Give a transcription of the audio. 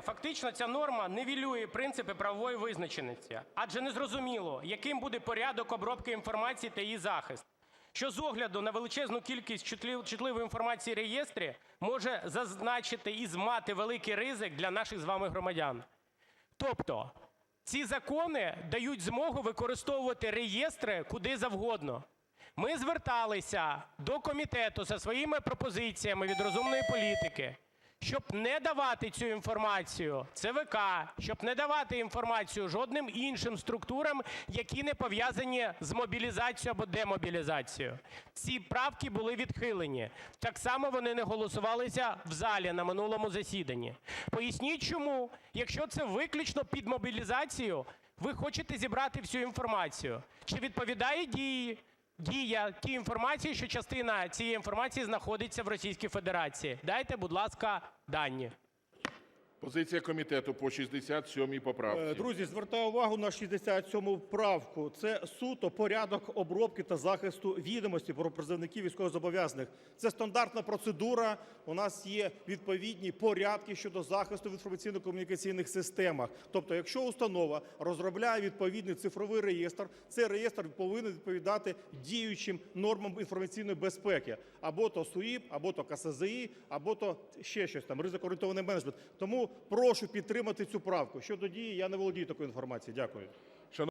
фактично ця норма нівелює принципи правової визначеності, адже незрозуміло, яким буде порядок обробки інформації та її захист, що з огляду на величезну кількість чутливої інформації в реєстрі може зазначити і змати великий ризик для наших з вами громадян. Тобто ці закони дають змогу використовувати реєстри куди завгодно. Ми зверталися до комітету зі своїми пропозиціями від розумної політики, щоб не давати цю інформацію ЦВК, щоб не давати інформацію жодним іншим структурам, які не пов'язані з мобілізацією або демобілізацією. Ці правки були відхилені. Так само вони не голосувалися в залі на минулому засіданні. Поясніть, чому, якщо це виключно під мобілізацію, ви хочете зібрати всю інформацію? Чи відповідає дії? Дія тій інформації, що частина цієї інформації знаходиться в Російській Федерації. Дайте, будь ласка, дані. Позиція комітету по 67 Е, поправці. Друзі, звертаю увагу на 67 правку. Це суто порядок обробки та захисту відомості про призовників військовозобов'язаних. Це стандартна процедура. У нас є відповідні порядки щодо захисту в інформаційно-комунікаційних системах. Тобто, якщо установа розробляє відповідний цифровий реєстр, цей реєстр повинен відповідати діючим нормам інформаційної безпеки, або то СУІП, або то КСЗІ, або то ще щось там, ризикоорієнтований менеджмент. Тому прошу підтримати цю правку. Щодо дії, я не володію такою інформацією. Дякую.